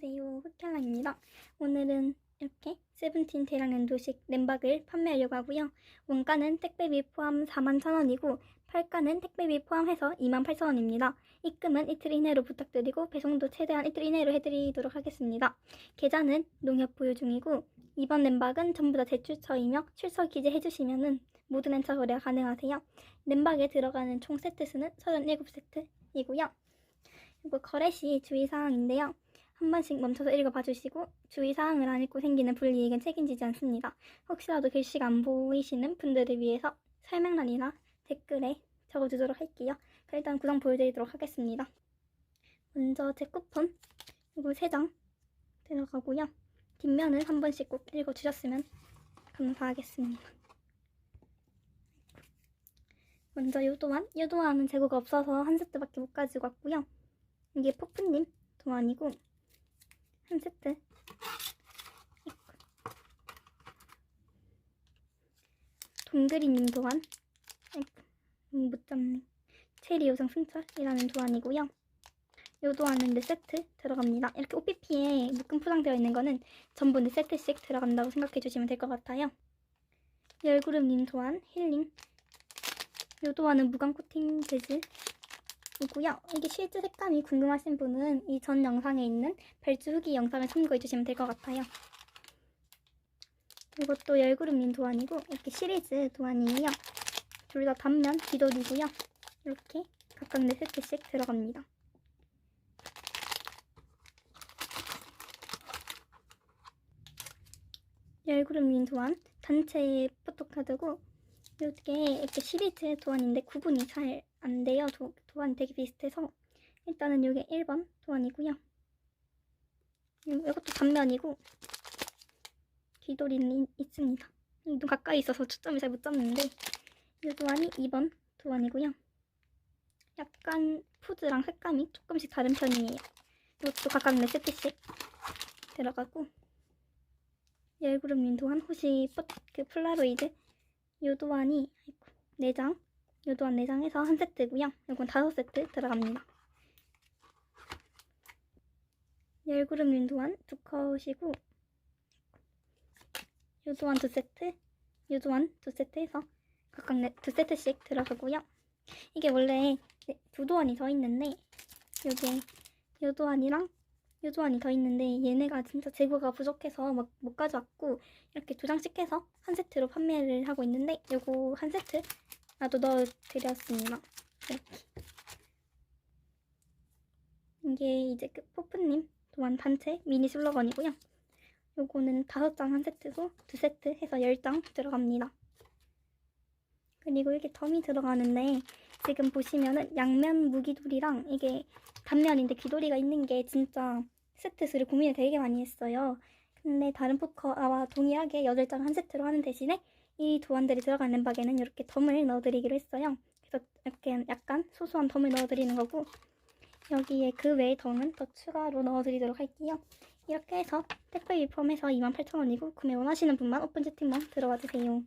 안녕하세요. 흑혈랑입니다. 오늘은 이렇게 세븐틴 대량 연도식 램박을 판매하려고 하고요. 원가는 택배비 포함 41,000원이고 팔가는 택배비 포함해서 28,000원입니다. 입금은 이틀 이내로 부탁드리고 배송도 최대한 이틀 이내로 해드리도록 하겠습니다. 계좌는 농협 보유 중이고 이번 램박은 전부 다 대출처이며 출석 기재해주시면 모든 행차 거래가 가능하세요. 램박에 들어가는 총 세트 수는 37세트이고요. 그리고 거래 시 주의사항인데요. 한 번씩 멈춰서 읽어봐 주시고 주의사항을 안 읽고 생기는 불이익은 책임지지 않습니다. 혹시라도 글씨가 안 보이시는 분들을 위해서 설명란이나 댓글에 적어주도록 할게요. 일단 구성 보여드리도록 하겠습니다. 먼저 제 쿠폰 이거 3장 들어가고요. 뒷면은 한 번씩 꼭 읽어주셨으면 감사하겠습니다. 먼저 요도안, 요도안은 재고가 없어서 한 세트밖에 못 가지고 왔고요. 이게 포프님 도안이고 한 세트 동그리님 도안? 못 잡네. 체리 요정 승철이라는 도안이고요. 요 도안은 4세트 들어갑니다. 이렇게 OPP에 묶음 포장되어 있는 거는 전부 4세트씩 들어간다고 생각해 주시면 될 것 같아요. 열구름님 도안 힐링. 요 도안은 무광 코팅 재질 이고요. 이게 실제 색감이 궁금하신 분은 이 전 영상에 있는 별주 후기 영상을 참고해 주시면 될 것 같아요. 이것도 열구름님 도안이고 이렇게 시리즈 도안이에요. 둘 다 단면 기돌이고요. 이렇게 각각 4세트씩 들어갑니다. 열구름님 도안 단체 포토카드고 이게 이렇게 시리즈 도안인데 구분이 잘 안 돼요. 도, 도안이 되게 비슷해서 일단은 이게 1번 도안이고요. 음, 이것도 단면이고 귀돌이는 있- 있습니다. 눈 가까이 있어서 초점이 잘 못 잡는데 이 도안이 2번 도안이고요. 약간 푸드랑 색감이 조금씩 다른 편이에요. 이것도 각각 4세트씩 들어가고 열구름님 도안 호시 뽀- 그 폴라로이드 요 도안이 아이고, 4장 요 도안 4장에서 한 세트고요. 이건 5세트 들어갑니다. 열구름님 도안 두 컷이고 요 도안 두 세트 요 도안 두 세트에서 각각 네, 두 세트씩 들어가고요. 이게 원래 네, 두 도안이 더 있는데 요게 요 도안이랑 요 도안이 더 있는데 얘네가 진짜 재고가 부족해서 막 못 가져왔고 이렇게 두 장씩 해서 한 세트로 판매를 하고 있는데 요거 한 세트 나도 넣어드렸습니다. 이렇게. 이게 이제 그 포프님 도안 단체 미니 슬로건이고요. 요거는 다섯 장 한 세트고 두 세트 해서 열 장 들어갑니다. 그리고 이게 덤이 들어가는데 지금 보시면은 양면 무기돌이랑 이게 단면인데 귀돌이가 있는 게 진짜 세트 수를 고민을 되게 많이 했어요. 근데 다른 포커와 동일하게 8장 한 세트로 하는 대신에 이 도안들이 들어간 램박에는 이렇게 덤을 넣어드리기로 했어요. 그래서 이렇게 약간 소소한 덤을 넣어드리는 거고 여기에 그 외의 덤은 더 추가로 넣어드리도록 할게요. 이렇게 해서 택배 위폼해서 28,000원이고 구매 원하시는 분만 오픈 채팅만 들어와 주세요.